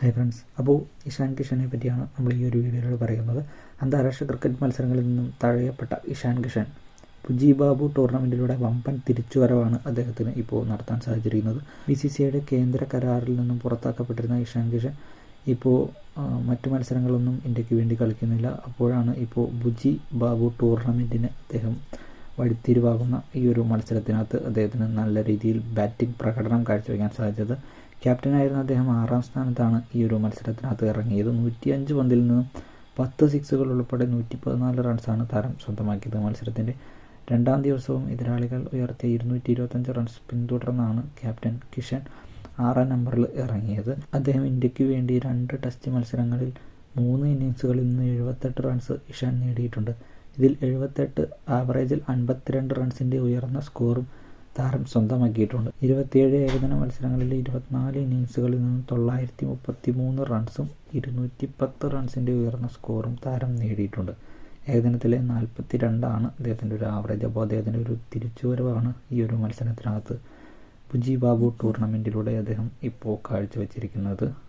Hi friends അപ്പോൾ ഇഷാൻ കിഷനെ പറ്റിയാണ് നമ്മൾ ഈ ഒരു വീഡിയോയിൽ പറയുന്നത്. അന്താരാഷ്ട്ര ക്രിക്കറ്റ് മത്സരങ്ങളിൽ നിന്നും തഴയപ്പെട്ട ഇഷാൻ കിഷൻ. പുജി ബാബു ടൂർണമെന്റിലൂടെ വമ്പൻ തിരിച്ചുവരവാണ് അദ്ദേഹത്തിന് ഇപ്പോൾ നടത്താൻ സാധിച്ചിരിക്കുന്നത്. ബി സി സി ഐയുടെ കേന്ദ്ര കരാറിൽ നിന്നും പുറത്താക്കപ്പെട്ടിരുന്ന ഇഷാൻ കിഷൻ ഇപ്പോൾ മറ്റു മത്സരങ്ങളൊന്നും ഇന്ത്യയ്ക്ക് വേണ്ടി കളിക്കുന്നില്ല. അപ്പോഴാണ് ഇപ്പോൾ ബുജി ബാബു ടൂർണമെന്റിന് അദ്ദേഹം വഴിത്തിരിവാകുന്ന ഈ ഒരു മത്സരത്തിനകത്ത് അദ്ദേഹത്തിന് നല്ല രീതിയിൽ ബാറ്റിംഗ് പ്രകടനം കാഴ്ചവെക്കാൻ സാധിച്ചത്. ക്യാപ്റ്റനായിരുന്ന അദ്ദേഹം ആറാം സ്ഥാനത്താണ് ഈ ഒരു മത്സരത്തിനകത്ത് ഇറങ്ങിയത്. നൂറ്റിയഞ്ച് പന്തിൽ നിന്നും പത്ത് സിക്സുകൾ ഉൾപ്പെടെ നൂറ്റി പതിനാല് റൺസാണ് താരം സ്വന്തമാക്കിയത്. മത്സരത്തിന്റെ രണ്ടാം ദിവസവും എതിരാളികൾ ഉയർത്തിയ ഇരുന്നൂറ്റി ഇരുപത്തഞ്ച് റൺസ് പിന്തുടർന്നാണ് ക്യാപ്റ്റൻ കിഷൻ ആറാം നമ്പറിൽ ഇറങ്ങിയത്. അദ്ദേഹം ഇന്ത്യയ്ക്ക് വേണ്ടി രണ്ട് ടെസ്റ്റ് മത്സരങ്ങളിൽ മൂന്ന് ഇന്നിങ്സുകളിൽ നിന്ന് എഴുപത്തെട്ട് റൺസ് ഇഷാൻ നേടിയിട്ടുണ്ട്. ഇതിൽ എഴുപത്തെട്ട് ആവറേജിൽ അൻപത്തിരണ്ട് റൺസിന്റെ ഉയർന്ന സ്കോറും താരം സ്വന്തമാക്കിയിട്ടുണ്ട്. ഇരുപത്തിയേഴ് ഏകദിന മത്സരങ്ങളിൽ ഇരുപത്തിനാല് ഇന്നിങ്സുകളിൽ നിന്നും തൊള്ളായിരത്തി മുപ്പത്തി മൂന്ന് റൺസും ഇരുന്നൂറ്റി പത്ത് റൺസിന്റെ ഉയർന്ന സ്കോറും താരം നേടിയിട്ടുണ്ട്. ഏകദിനത്തിലെ നാൽപ്പത്തി രണ്ടാണ് അദ്ദേഹത്തിന്റെ ഒരു ആവറേജ് അപ്പോൾ അദ്ദേഹത്തിന്റെ ഒരു തിരിച്ചുവരവാണ് ഈ ഒരു മത്സരത്തിനകത്ത്. ബുജി ബാബു ടൂർണമെന്റിലൂടെ അദ്ദേഹം ഇപ്പോൾ കാഴ്ചവെച്ചിരിക്കുന്നത്.